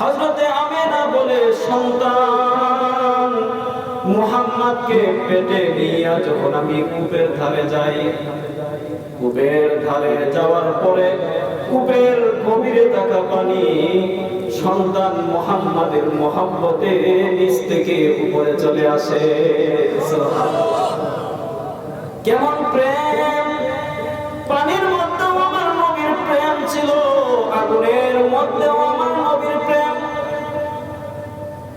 হজরতে আমেনা বলে, সন্তান, মুহাম্মদকে পেটে নিয়ে যখন আমি কূপের ধারে যাই, কূপের ধারে যাওয়ার পরে কূপের গভীরে থাকা পানি সন্তান মোহাম্মদের মহাব্বতে নিচ থেকে উপরে চলে আসে। কেমন প্রেম? পানির মধ্যেও আমার নবীর প্রেম ছিল, আগুনের মধ্যেও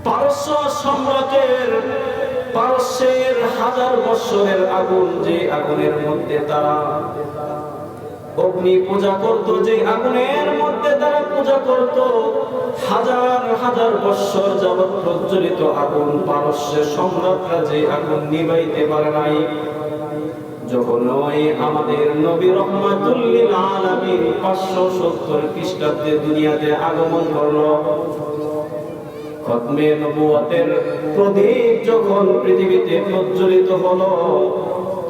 পারস্য সম্রাটের, পারস্যের হাজার বৎসরের আগুন, যে আগুনের মধ্যে তারা অগ্নি পূজা করত, যে আগুনের মধ্যে তারা পূজা করত, হাজার হাজার বৎসর যাবৎ প্রজ্বলিত আগুন পারস্যের সম্রাটরা যে আগুন নিবাইতে পারে নাই। যখন ওই আমাদের নবী রহমাতুল্লিল আলামিন 570 খ্রিস্টাব্দে দুনিয়াতে আগমন করল খতমে নবুয়তের প্রদীপ যখন পৃথিবীতে প্রজ্বলিত হলো,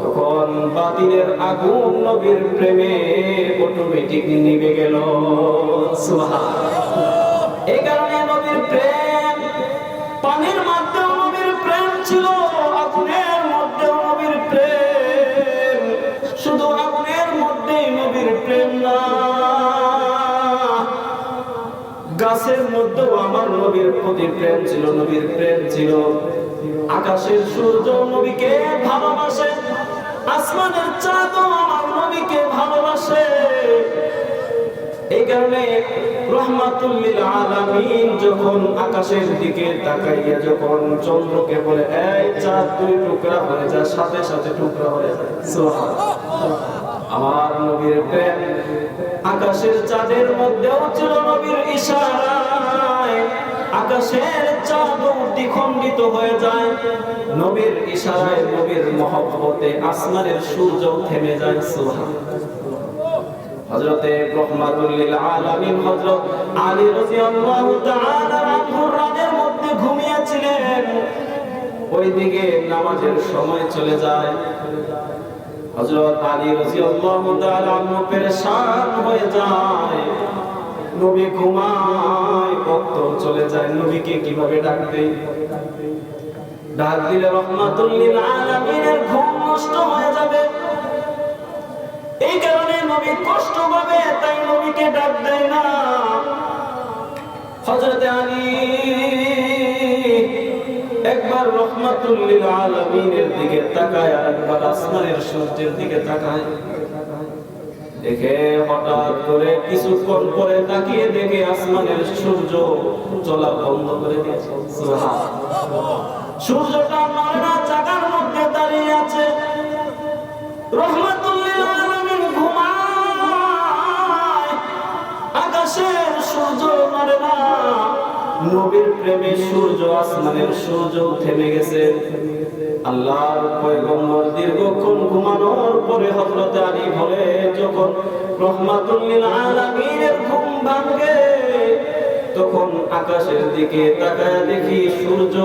তখন বাতিলের আগুন নবীর প্রেমে অটোমেটিক নিভে গেল। সুবহানাল্লাহ। এই কারণে নবীর প্রেম পানির আমার নবীর প্রতি প্রেম ছিল, নবীর প্রেম ছিল। আকাশের সূর্য নবীকে ভালোবাসে, আসমানের চাঁদও আমার নবীকে ভালোবাসে। এই কারণে রহমাতুল্লিল আলামিন যখন আকাশের দিকে তাকাইয়া যখন চন্দ্রকে বলে, এই চাঁদ দুই টুকরা হয়ে যা, সাথে সাথে টুকরা হয়ে যায় আমার নবীর প্রেম আকাশের চাঁদের মধ্যেও ছিল নবীর ইশারায় আকাশের চাঁদ দ্বিখণ্ডিত হয়ে যায়। নবীর ইশারায় নবীর মহব্বতে আসমানের সূর্য থেমে যায় সুবহানাল্লাহ হযরতে আলামিন হযরত আলী রাদিয়াল্লাহু তাআলা রানের মধ্যে ঘুমিয়েছিলেন। ওইদিকে নামাজের সময় চলে যায়। হযরত আলী রাদিয়াল্লাহু তাআলা পেরেশান হয়ে যায়। নবী ঘুমায়, ভক্ত নবীকে কীভাবে ডাকবে? ডাক দিলে রহমাতুল্লিল আলামিনের ঘুম নষ্ট হয়ে যাবে। এই কারণে নবী কষ্ট পাবে, তাই নবীকে ডাক দেয় না। আলী একবার রহমাতুল্লিল আলামিনের দিকে তাকায় আর একবার আসমানের সূর্যের দিকে তাকায়। দেখে হঠাৎ করে কিছুক্ষণ পরে তাকিয়ে দেখে আসমানের সূর্য চলা বন্ধ করে দিয়েছে। সূর্যটা মারা মধ্যে দাঁড়িয়ে আছে। আকাশের সূর্য নড়ে না নবীর প্রেমে সূর্য আসমানের সূর্য থেমে গেছে আল্লাহর পয়গম্বর দীর্ঘক্ষণ ঘুমানোর পরে হযরত আলী বলে, যখন রহমাতুল্লিল আলামিনের ঘুম ভাঙে, তখন আকাশের দিকে তাকায় দেখি সূর্য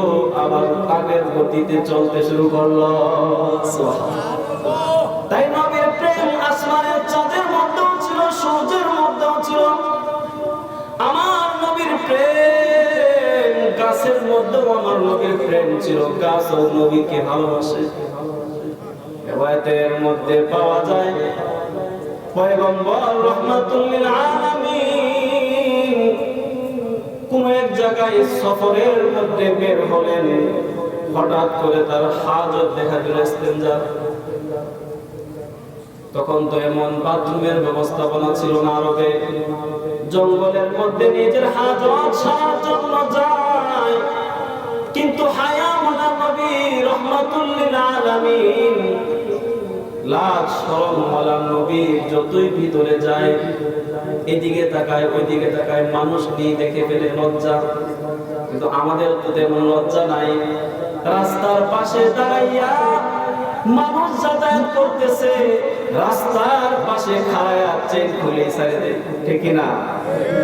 আবার আগের গতিতে চলতে শুরু করল সুবহানাল্লাহ। গাছের মধ্যেও আমার নবীর প্রেম ছিল গাছ ও নবীকে ভালোবাসে। রেওয়ায়েতের মধ্যে পাওয়া যায়, পয়গম্বর রহমাতুল্লিল আলামিন কোন এক জায়গায় সফরের মধ্যে বের হলেন, হঠাৎ করে তার হাজত দেখা দিল ইস্তেঞ্জা তখন তো এমন বাথরুমের ব্যবস্থাপনা ছিল না আরবে, জঙ্গলের মধ্যে নিজের হাজত সারার জন্য যায়। কিন্তু হায়া মানা ওয়ালা নবী যতই ভিতরে যায়, এদিকে তাকায়, ওইদিকে তাকায় মানুষ নিয়ে দেখে ফেলে লজ্জা। কিন্তু আমাদের তো তেমন লজ্জা নাই। রাস্তার পাশে দাঁড়াইয়া মানুষ যাতায়াত করতেছে। রাস্তার পাশে খাড়ায় চেন খুলে সারে দেয়। ঠিক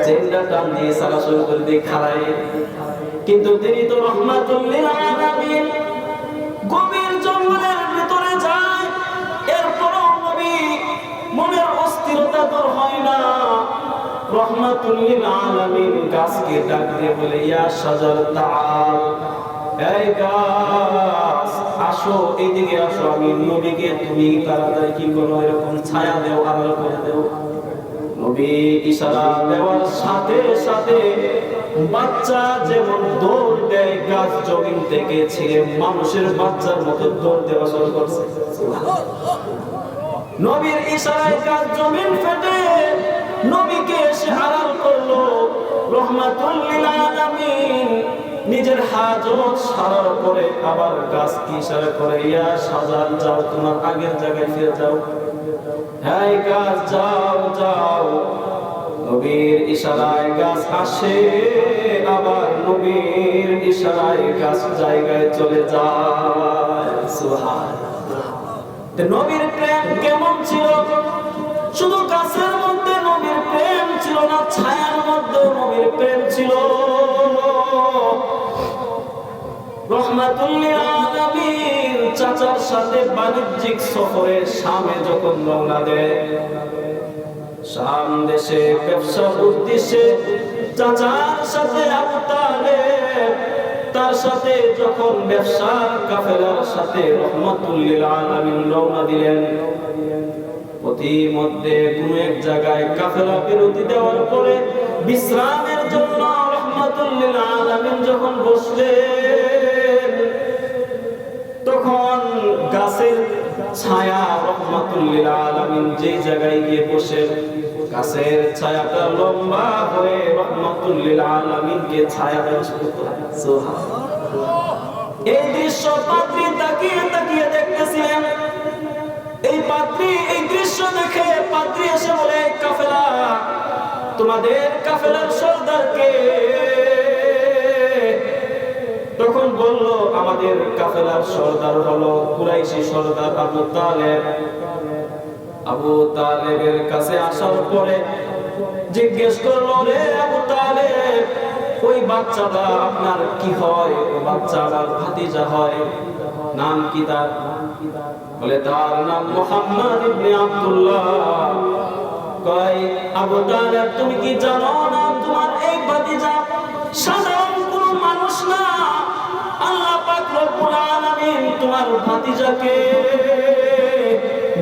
চেনটা টান দিয়ে সারা শুরু করে দিয়ে খাড়ায় কিন্তু তিনি তো আলামিন জঙ্গলের ভিতরে যায়, এরপরও নবী মনের অস্থিরতা হয় না। আলামিন গাছকে ডাক দিয়ে বলে, ইয়া তাল এই গাছ, আসো এইদিকে আসো, আমি নবীকে তুমি তাড়াতাড়ি কি করো, এরকম ছায়া দেও, আড়াল করে দেও। নবী ইশারা দেওয়ার সাথে সাথে বাচ্চা যেমন দৌড় দেয়, গাছ জমিন থেকে ছিঁড়ে মানুষের বাচ্চার মতো দৌড় দেওয়া শুরু করছে। নবীর ইশারায় গাছ জমিন ফেটে, নবীকে এসে আড়াল করল রহমাতুল লিল আলামিন। নিজের হাজত সারার পরে আবার গাছ কি ইশারা করে, ইয়া সাজার যাও তোমার আগের জায়গায় ফিরে যাও। হ্যাঁ গাছ, যাও যাও। নবীর ইশারায় গাছ আসে, আবার নবীর ইশারায় গাছ জায়গায় চলে যায়। তে নবীর প্রেম কেমন ছিল? শুধু গাছের মধ্যে নবীর প্রেম ছিল না, ছায়ার মধ্যে নবীর প্রেম ছিল। রহমাতুল্লিল চাচার সাথে বাণিজ্যিক সফরে শামে যখন রওনা দেয় শাম দেশে ব্যবসার উদ্দেশ্যে, চাচার সাথে আবু তার সাথে যখন ব্যবসার কাফেলার সাথে রহমাতুল্লিল আলামিন রওনা দিলেন মধ্যে কোন এক জায়গায় কাফেলা বিরতি দেওয়ার পরে বিশ্রামের জন্য রহমাতুল্লিল আলামিন যখন বসলেন তখন গাছের ছায়া রহমাতুল্লিল আলামিন যে জায়গায় গিয়ে বসে, গাছের ছায়াটা লম্বা হয়ে রহমাতুল্লিল আলামিনকে ছায়া এই দৃশ্য পাত্রী তাকিয়ে তাকিয়ে দেখতেছিলেন। এই পাত্রী, এই দৃশ্য দেখে পাত্রী এসে বলে, কাফেলা, তোমাদের কাফেলার সর্দারকে তখন বলল, আমাদের কাফেলার সর্দার হলো কুরাইশি সর্দার আবু তালেব। আবু তালেবের কাছে আসার পরে জিজ্ঞেস করল, রে আবু তালেব, ওই বাচ্চাটা আপনার কি হয়? বাচ্চা আমার ভাতিজা হয়। নাম কি তার? বলে, তার নাম মোহাম্মদ ইবনে আব্দুল্লাহ। কয়, আবু তালেব, তুমি কি জানো না তোমার এই ভাতিজা সাধারণ তোমার ভাতিজাকে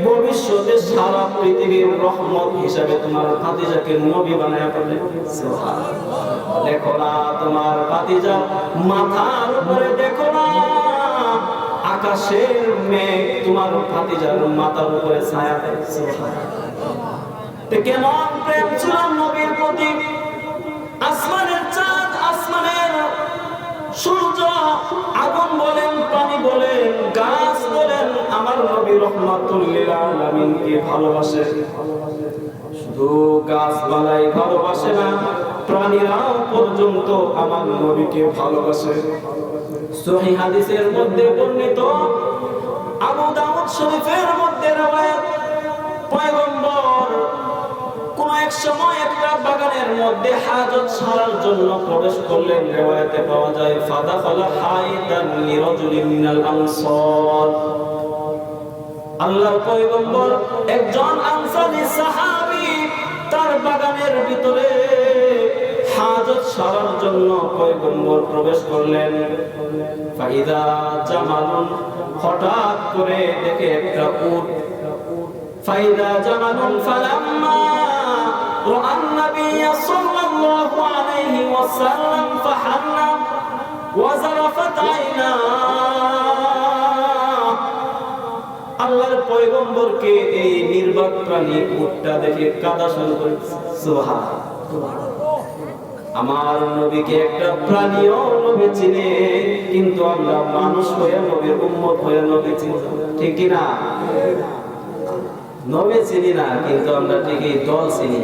ভবিষ্যতে সারা পৃথিবীর রহমত হিসাবে তোমার ভাতিজাকে নবী বানায় পাবে দেখো না তোমার ভাতিজা মাথার উপরে, দেখো না আকাশের মেঘ তোমার ভাতিজার মাথার উপরে ছায়া দেয়। কেমন প্রেম ছিল নবীর প্রতি? আগুন বলেন, পানি বলেন, গাছ বলেন, আমার নবী রহমাতুল্লিল ভালোবাসে? শুধু গাছপালাই ভালোবাসে না, প্রাণীরাও পর্যন্ত আমার নবীকে ভালোবাসে। সহিহ হাদিসের মধ্যে বর্ণিত, আবু দাউদ শরীফের মধ্যে রওয়ায়াত, পয়গম্বর সময় একটা বাগানের মধ্যে হাজত সারার জন্য প্রবেশ করলেন। রেওয়ায়াতে পাওয়া যায় ফাদা ফালা হাইদান লিরাজুলিন মিনাল আনসার। আল্লাহর পয়গম্বর একজন আনসারী সাহাবী তার বাগানের ভিতরে হাজত সারার জন্য পয়গম্বর প্রবেশ করলেন। ফাইদা জামালুন, হঠাৎ করে দেখে একটা উট। ফাইদা জামালুন ফালাম্মা رأى النبي صلى الله عليه وسلم فحن وزرفت عيناه আল্লাহর পয়গম্বরকে এই নির্বাক প্রাণী উটটা দেখে কাদা শুরু করে সুবহান আমার নবীকে একটা প্রাণীও নবী চিনে কিন্তু আমরা মানুষ হয়ে নবীর উম্মত হয়ে নবী চিনি ঠিক কি না নবী চিনি না কিন্তু আমরা ঠিকই দল চিনি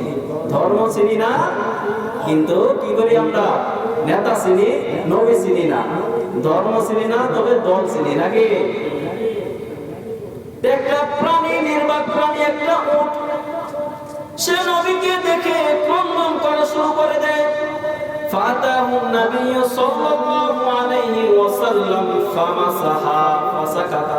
ধর্ম চিনি না, কিন্তু কি করি আমরা? নেতা চিনি, নবী চিনি না। ধর্ম চিনি না, তবে দল চিনি নাকি? একটা প্রাণী, নির্বাক প্রাণী, একটা উঠ সে নবীকে দেখে ক্রন্দন করা শুরু করে দেয়। ফাতাহু নবী সাল্লাল্লাহু আলাইহি ওয়াসাল্লাম ফামাসাহা ফাসাকাতা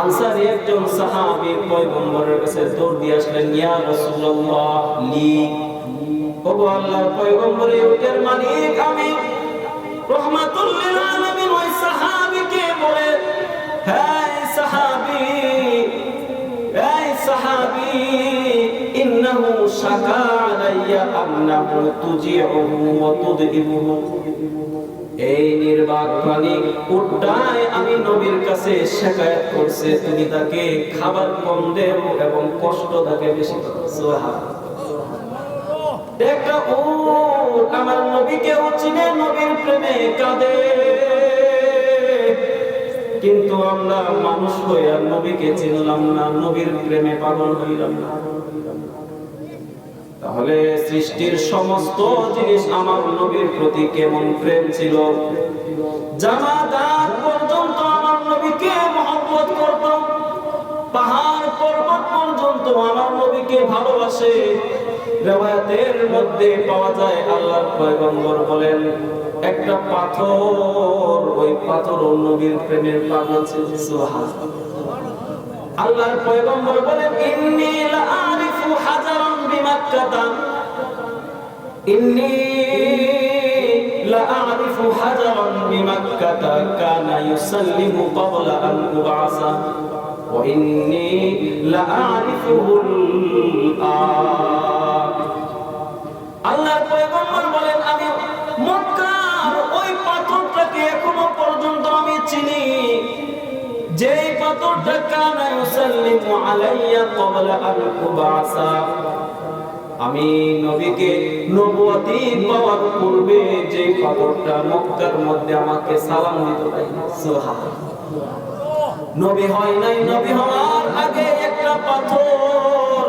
আনসারি একজন সাহাবী পয়গম্বরের কাছে দৌড় দিয়ে আসলেন, ইয়া রাসূলুল্লাহ, লি। ওগো আল্লাহর পয়গম্বর, উটের মালিক আমি। রহমাতুল লিল আলামিন, ওই সাহাবীকে বলে হ্যাঁ সাহাবী, এই সাহাবী, ইন্নাহু শাকা আলাইয়া আন্নাহু তুজিউহু ওয়া তুদইবুহু। এই নির্বাক প্রাণী উড্ডায় আমি নবীর কাছে শেখায়ত করছে, তুমি তাকে খাবার কম দেও এবং কষ্ট তাকে বেশি একটা উট আমার নবীকেও চিনে, নবীর প্রেমে কাঁদে। কিন্তু আমরা মানুষ হইয়া নবীকে চিনলাম না, নবীর প্রেমে পাগল হইলাম না। তাহলে সৃষ্টির সমস্ত জিনিস আমার নবীর প্রতি কেমন প্রেম ছিল? জামাদার পর্যন্ত আমার নবীকে মহব্বত করত। পাহাড় পর্বত পর্যন্ত আমার নবীকে ভালোবাসে। রেওয়ায়াতের মধ্যে পাওয়া যায় আল্লাহর পয়গম্বর বলেন, একটা পাথর, ওই পাথর নবীর প্রেমের আল্লাহর পয়গম্বর বলেন, ইন্নী লাআরিফু হাজারান আন পয়গম্বর বলেন, আমি মক্কার ওই পাথরটাকে এখনও পর্যন্ত আমি চিনি। যেই পাথরটা কানা ইউসাল্লিমু আলাইয়া ক্বাবলা আন উবআসা। আমি নবীকে নবুয়তি পাওয়ার পূর্বে যে পাথরটা মক্কার মধ্যে আমাকে সালাম দিত নবী হয় নাই, নবী হওয়ার আগে একটা পাথর,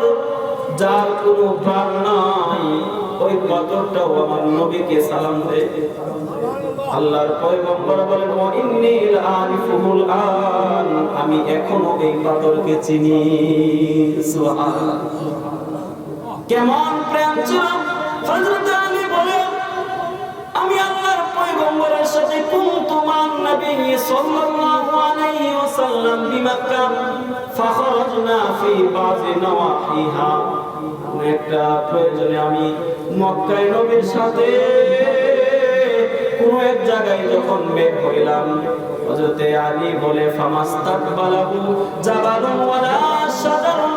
যার কোনো প্রাণ নাই। ওই পাথরটাও আমার নবীকে সালাম দেয়। আল্লাহর পয়গম্বর বলেন ওয়া ইন্নী লাআরিফুহুল আন, আমি এখনও এই পাথরকে চিনি। সুবহানাল্লাহ। কেমন প্রেম ছিল? হযরত আলী বলে, আমি আল্লাহর পয়গম্বরের সাথে কুনতু নবী সাল্লাল্লাহু আলাইহি ওয়াসাল্লাম বিমক্কা ফি বাযি নওয়াহিহা। একটা প্রয়োজনে আমি মক্কায় নবীর সাথে কোন এক জায়গায় যখন বের হইলাম, হযরতে আলী বলে, ফামাস্তাকবালাহু জাবালুন ওয়ালা শাজারুন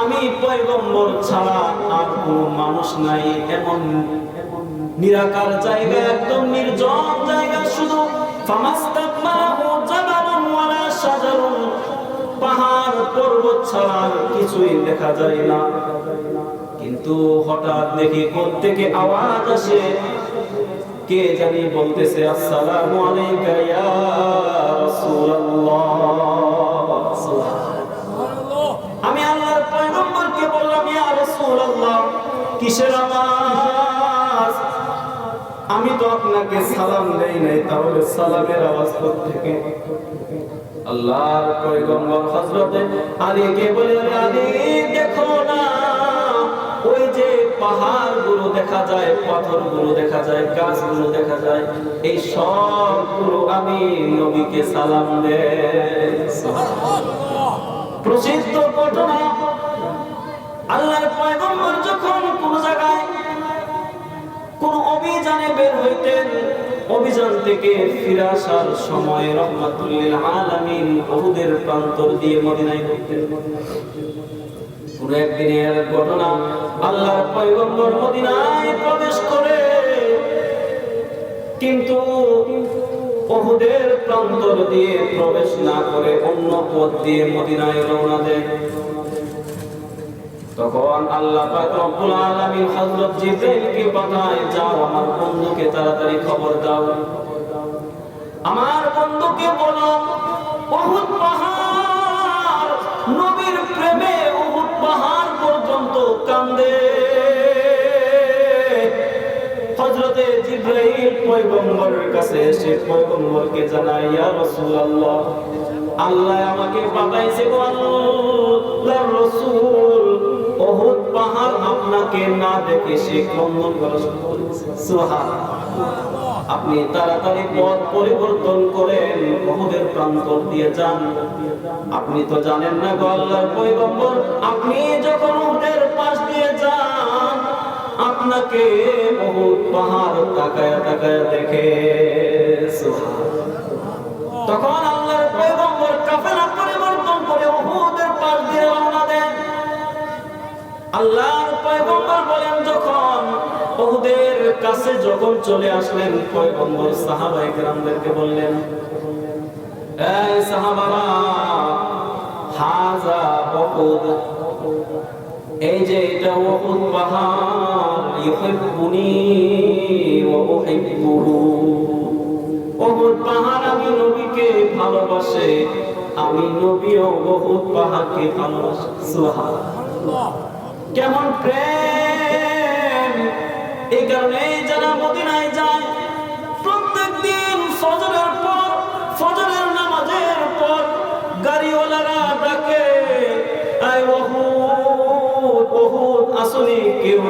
আমি পয়গম্বর ছাড়া আর কোনো মানুষ নাই। এমন নিরাকার জায়গা, একদম নির্জন জায়গা শুধু। ফামাস্তাকবালাহু জাবালুন পাহাড়, পর্বত ছাড়া কিছুই দেখা যায় না। কিন্তু হঠাৎ দেখি থেকে আওয়াজ আসে? কে জানি বলতেছে, আসসালামু আলাইকা ইয়া রাসূলুল্লাহ। আমি আল্লাহর পয়গম্বরকে বললাম, ইয়া রাসূলুল্লাহ, কিসের আওয়াজ? আমি তো আপনাকে সালাম দেই নাই, তাহলে সালামের আওয়াজ থেকে আল্লাহর পয়গম্বর হযরত আলীকে বলে আলী, দেখো না। ওই যে পাহাড়গুলো দেখা যায় পাথরগুলো দেখা যায় গাছগুলো দেখা যায়, এই সবগুলো আমি নবীকে সালাম দে প্রসিদ্ধ ঘটনা, আল্লাহর পয়গম্বর যখন কোন জায়গায় কোন অভিযানে বের হইতেন, অভিযান থেকে ফিরে আসার সময় রহমাতুল্লিল আলামিন বহুদের প্রান্তর দিয়ে মদিনায় ঢুকতেন। একদিনের ঘটনা আল্লাহর পয়গম্বর মদিনায় প্রবেশ করে। কিন্তু প্রান্তর দিয়ে প্রবেশ না করে অন্য পথ দিয়ে মদিনায় রওনা দেয়। তখন আল্লাহ পাক রব্বুল আলামিন হযরত পাঠায়, যাও আমার বন্ধুকে তাড়াতাড়ি খবর দাও। আমার বন্ধুকে বলো উহুদ পাহাড় কান্দে। হযরতে জিবরাইল পয়গম্বরের কাছে এসে পয়গম্বরকে জানায়, ইয়া রাসূলুল্লাহ, আল্লাহ আমাকে পাঠাইছে গো আল্লাহর রাসূল পাহাড় আপনাকে না দেখে সে ক্রন্দন করা শুরু করেছে। আপনি তাড়াতাড়ি পথ পরিবর্তন করেন উহুদের প্রান্তর দিয়ে যান। আপনি তো জানেন না গো আল্লাহর পয়গম্বর, আপনি যখন উহুদের পাশ দিয়ে যান, আপনাকে উহুদ পাহাড় তাকায়া তাকায়া দেখে। তখন আল্লাহর পয়গম্বর কাফেলা পরিবর্তন করে উহুদের পাশ দিয়ে রওনা দেন। আল্লাহর পয়গম্বর বলেন, যখন উহুদের কাছে যখন চলে আসলেন, পয়গম্বর সাহাবায়ে কেরামদেরকে বললেন, এই সাহাবারা হাজা উহুদ এই যে পাহাড়, ইউহিব্বুনি আমি নবীকে ভালোবাসে, আমি নবীও উহুদ পাহাড়কে ভালোবাসি কেমন প্রেম! এই কারণে যারা মদিনায় যায়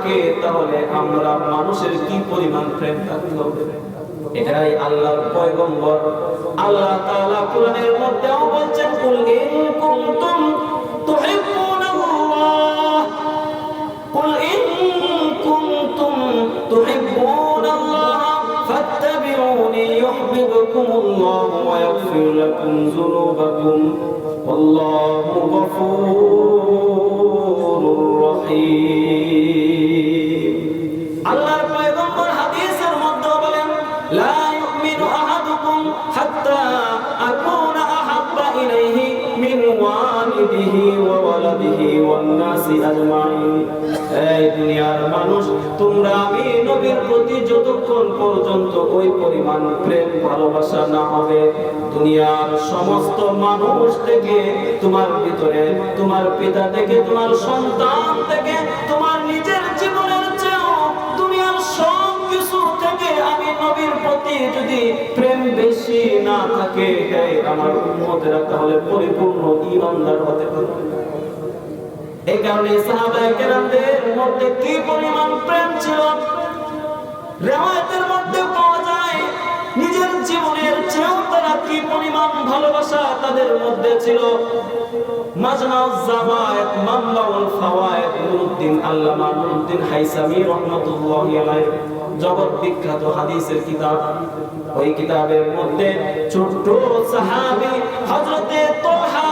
থাকে তাহলে আমরা মানুষের কি পরিমাণ প্রেম থাকতে এটাই আল্লাহর পয়গম্বর, আল্লাহ তাআলা কোরআনের মধ্যেও বলছেন, কুল ইন কুনতুম তুহিব্বুনাল্লাহ। কুল ইন কুনতুম তুহিব্বুনাল্লাহ ফাত্তাবিউনি ইউহিব্বুকুমুল্লাহ ওয়া লাকুম যুনুবাকুম। ওয়াল্লাহু রহিম। ওয়ালিদিহি ওয়া ওয়ালাদিহি ওয়ান এই দুনিয়ার মানুষ, তোমরা আমি নবীর প্রতি যতক্ষণ পর্যন্ত ওই পরিমাণ প্রেম, ভালোবাসা না হবে, দুনিয়ার সমস্ত মানুষ থেকে, তোমার ভিতরে, তোমার পিতা থেকে, তোমার সন্তান থেকে, তোমার নিজের জীবনের চেয়েও দুনিয়ার সব কিছু থেকে আমি নবীর প্রতি যদি প্রেম বেশি না থাকে হে আমার উম্মতেরা তাহলে পরিপূর্ণ ঈমানদার হতে পারবে। এই কারণে মধ্যে কি পরিমাণ প্রেম ছিল? রেওয়ায়তের মধ্যে পাওয়া যায়, নিজের জীবনের চেয়েও তারা কি পরিমাণ ভালোবাসা তাদের মধ্যে ছিল? জগৎ বিখ্যাত হাদিসের কিতাব। ওই কিতাবের মধ্যে ছোট্ট সাহাবী হযরতে তোলহা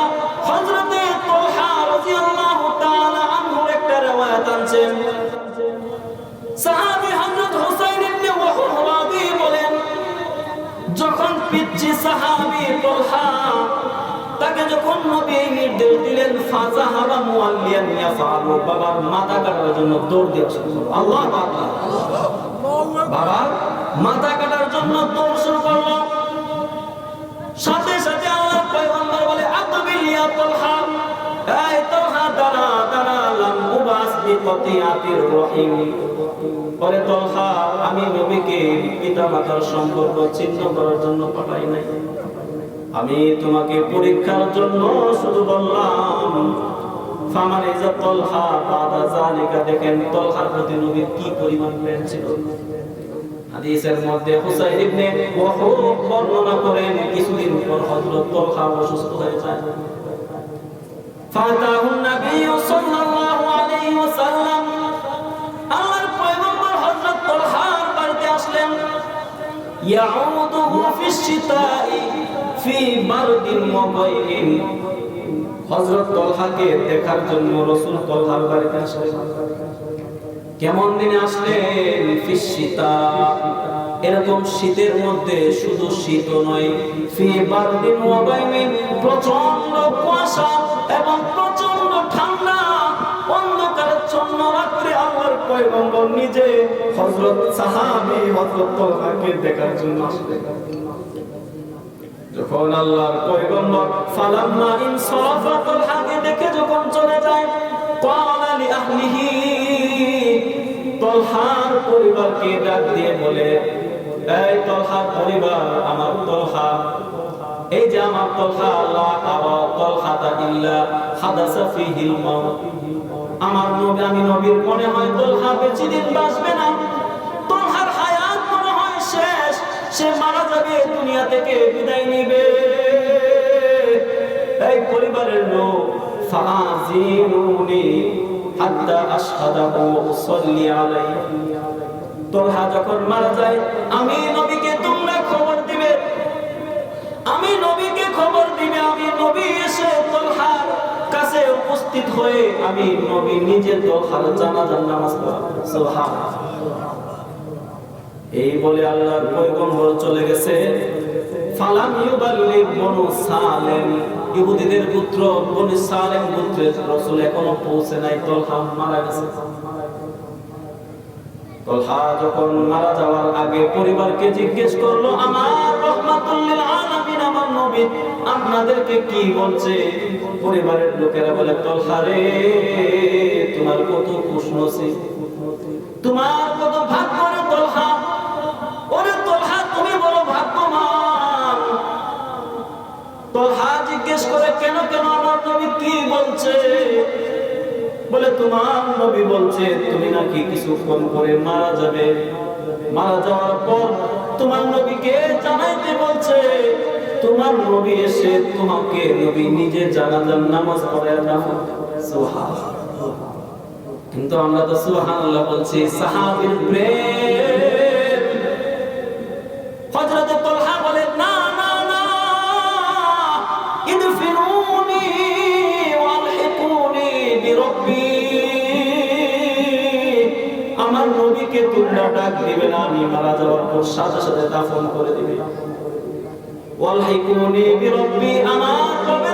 হযরতে তোলহা রাদিয়াল্লাহু তাআলা আনহুর একটা riwayat আনছেন। সাহাবী হযরত হুসাইন ইবনে ওয়াহবাবি বলেন যখন পিচ্চি সাহাবী তোলহা তাকে যখন নবী নির্দেশ দিলেন ফাজা হাবা মুআল্লিয়ান ইয়াফালু বাবার মাথা কাটার জন্য দৌড় দিয়ে শুরু আল্লাহ আকবার। বাবার মাথা কাটার জন্য দৌড় শুরু করল। সাথে সাথে আল্লাহ পয়গম্বর বলে আতবিল ইয়া এই উবাস বিকতিয়াতির রহিম। আমি নবীকে পিতা মাতার সম্পর্ক ছিন্ন করার জন্য পাঠাই নাই। আমি তোমাকে পরীক্ষার জন্য শুধু বললাম ফামার জালিকা দেখেন, তলহার প্রতি নবীর কি পরিমাণ প্রেম ছিল। হাদিসের মধ্যে হুসাইন ইবনে ওয়াহুব বর্ণনা করেন, কিছুদিন পর হযরত তলহা অসুস্থ হয়ে যায়। ফাতাহুন নবী সাল্লাল্লাহু আলাইহি ওয়াসাল্লাম। আল্লাহর পয়গম্বর হযরত তলহার বাড়িতে আসলেন। ইয়াউদুহু ফি শিতাই ফি বারদিন ওয়া বাইরিন হযরত তলহাকে দেখার জন্য রাসূল তলহার বাড়িতে আসলেন। কেমন দিনে আসলেন ফিসিতা এরকম শীতের মধ্যে শুধু শীত নয়, ফি ওয়াবাইমিন প্রচণ্ড কুয়াশা এবং প্রচণ্ড ঠান্ডা। রাত্রে আল্লাহর পয়গম্বর নিজে হযরত সাহাবী, হযরত দেখার জন্য আসলেন। যখন আল্লাহর পয়গম্বর ফালাম্মা তলহাকে দেখে যখন চলে যায়, ক্বালা লি আহলিহি তলহার পরিবারকে ডাক দিয়ে বলে, এই তলহার পরিবার আমার তলহা এই যে আমার তলহা আল্লাহ আরা তলহাতা ইল্লা হাদাসা ফিহিল মাউত। আমার নবী, আমি নবীর মনে হয় তলহা বেশি দিন বাঁচবে না। তলহার হায়াত মনে হয় শেষ। সে মারা যাবে, দুনিয়া থেকে বিদায় নিবে। এই পরিবারের লোক ফাজিনুনি হাত্তা আশহাদাহু আলাইহি। তোলহা যখন মারা যায়, আমি নবীকে তোমরা খবর দিবে। আমি নবীকে খবর দিবে, আমি নবী এসে তোলহার কাছে উপস্থিত হয়ে আমি নবী নিজে তোলহার জানাজার নামাজ পড়াবো। সুবহানাল্লাহ। এই বলে আল্লাহর পয়গম্বর চলে গেছে। ফালাম ইউবাল্লিগ বনু সালেম ইহুদিদের পুত্র, বনু সালেম গোত্রের রাসূল এখনও পৌঁছে নাই, তলহা মারা গেছে। তলহা যখন মারা যাওয়ার আগে পরিবারকে জিজ্ঞেস করল, আমার রহমাতুল লিল আলামিন, আমার নবী, আপনাদেরকে কি বলছে? পরিবারের লোকেরা বলে, তলহা রে, তোমার কত খুশনসিব তোমার কত ভাগ্য কেন কেন আমার নবী কি বলছে? বলে, তোমার নবী বলছে, তুমি নাকি কিছুক্ষণ পরে মারা যাবে। মারা যাওয়ার পর তোমার নবীকে জানাইতে বলছে, তোমার নবী এসে তোমাকে নবী নিজে জানাজার নামাজ পড়ায় দাও সুবহানাল্লাহ। কিন্তু আমরা তো সুবহানাল্লাহ বলছি, সাহাবীর প্রেম নবীকে তোমরা ডাক দিবে না, আমি মারা যাওয়ার পর সাথে সাথে দাফন করে দিবে। আমার নবী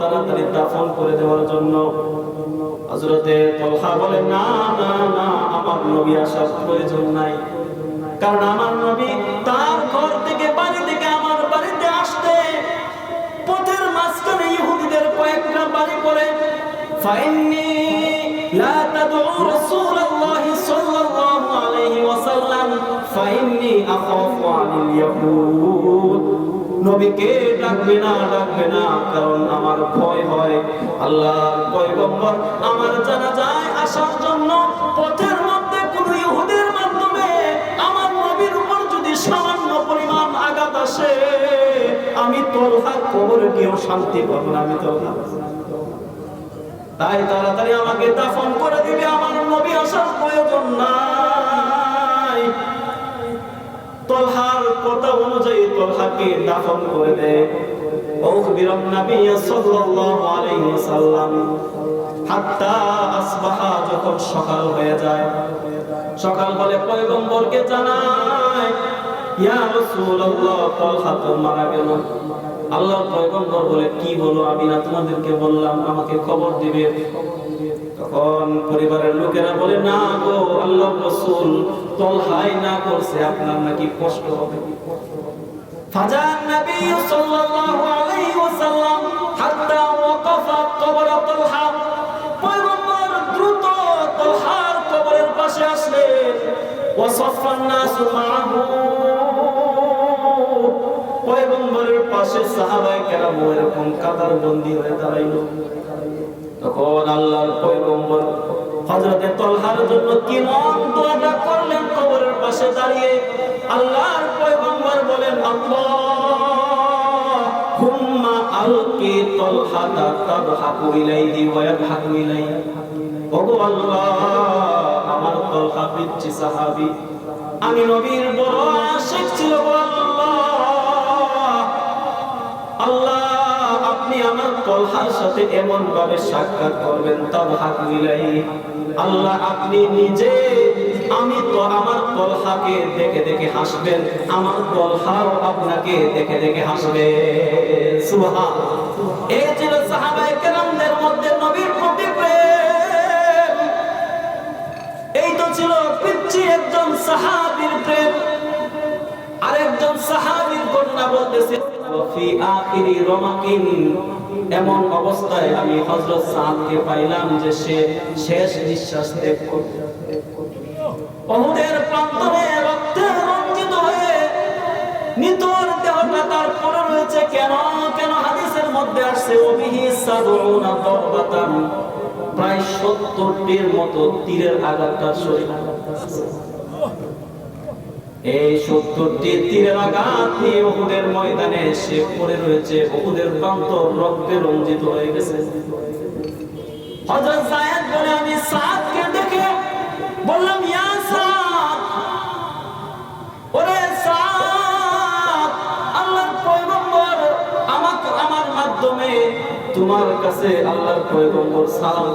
তাড়াতাড়ি দাফন করে দেওয়ার জন্য। বলে, না না না, আমার নবী আসার প্রয়োজন নাই। কারণ আমার নবী তার ঘর ফাইন্নি লা তাদউ রাসূলুল্লাহি সাল্লাল্লাহু আলাইহি ওয়াসাল্লাম ফাইন্নি আখাফু আনিল ইয়াহুদ নবীকে ডাকবে না ডাকবে না, কারণ আমার ভয় হয়। আল্লাহর পয়গম্বর, আমার জানাজায় আসার জন্য পথের মধ্যে কোন ইহুদের মাধ্যমে আমার নবীর উপর যদি সামান্য পরিমাণ আঘাত আসে, আমি তোলহার কবরে গিয়েও শান্তি পাবো না, আমি তোলহা তাই তাড়াতাড়ি আমাকে দাফন করে দিবে আমার নবী আসার প্রয়োজন নাই তলহার কথা অনুযায়ী তলহাকে দাফন করে দেয় أخبر النبي صلى الله عليه وسلم হাত্তা আসবাহা যখন সকাল হয়ে যায় সকাল হলে পয়গম্বরকে জানায় ইয়া রাসূলুল্লাহ তালহা তো মারা গেল আল্লাহ পয়গম্বর বলে, কি হলো? আমি না তোমাদেরকে বললাম, আমাকে খবর দিবে। তখন পরিবারের লোকেরা বলে, না গো, আল্লাহ রসুল তলহাই না করছে, আপনার নাকি কষ্ট হবে। ফাজান নবী সাল্লাল্লাহু আলাইহি ওয়াসাল্লাম হাত্তা ওয়াকাফা পয়গম্বর দ্রুত তলহার কবরের পাশে আসলেন। ওয়াসাফান নাসু পয়গম্বরের পাশে সাহাবায়ে কেরাম এরকম কাতার বন্দী হয়ে দাঁড়াইলো। তখন আল্লাহর পয়গম্বর হযরতে তলহার জন্য কি মন দোয়াটা করলেন কবরের পাশে দাঁড়িয়ে? আল্লাহর পয়গম্বর বলেন আল্লাহুম্মা আলকি তলহাতা তাদহাকু ইলাইহি ওয়া ইলাইহি। ওগো আল্লাহ, আমার তলহা পিচ্ছি সাহাবী, আমি নবীর বড় আশিক ছিল গো আপনি আমার তলহার সাথে এমন ভাবে সাক্ষাৎ করবেন আপনি নিজে, আমি তো আমার এই ছিল সাহাবায়ে কেরামদের প্রেম। এই তো ছিল একজন সাহাবীর প্রেম। আরেকজন সাহাবীর ঘটনা বলতেছে। এমন অবস্থায় আমি হযরত সাদকে পাইলাম যে সে শেষ নিঃশ্বাস ত্যাগ করবে। অহুদের প্রান্তরে রক্তে রঞ্জিত হয়ে নিতর দেহটা তার পরে রয়েছে। কেন? কেন হাদিসের মধ্যে আসছে অবিহি সাদুনা দরবাতান প্রায় সত্তরটির মতো তীরের আঘাত তার শরীরে। এই সত্তরটি তীরের আঘাত নিয়ে ময়দানে সে পড়ে রয়েছে। ওহুদের প্রান্ত রক্তে রঞ্জিত হয়ে গেছে। আমার মাধ্যমে তোমার কাছে আল্লাহর পয়গম্বর সালাম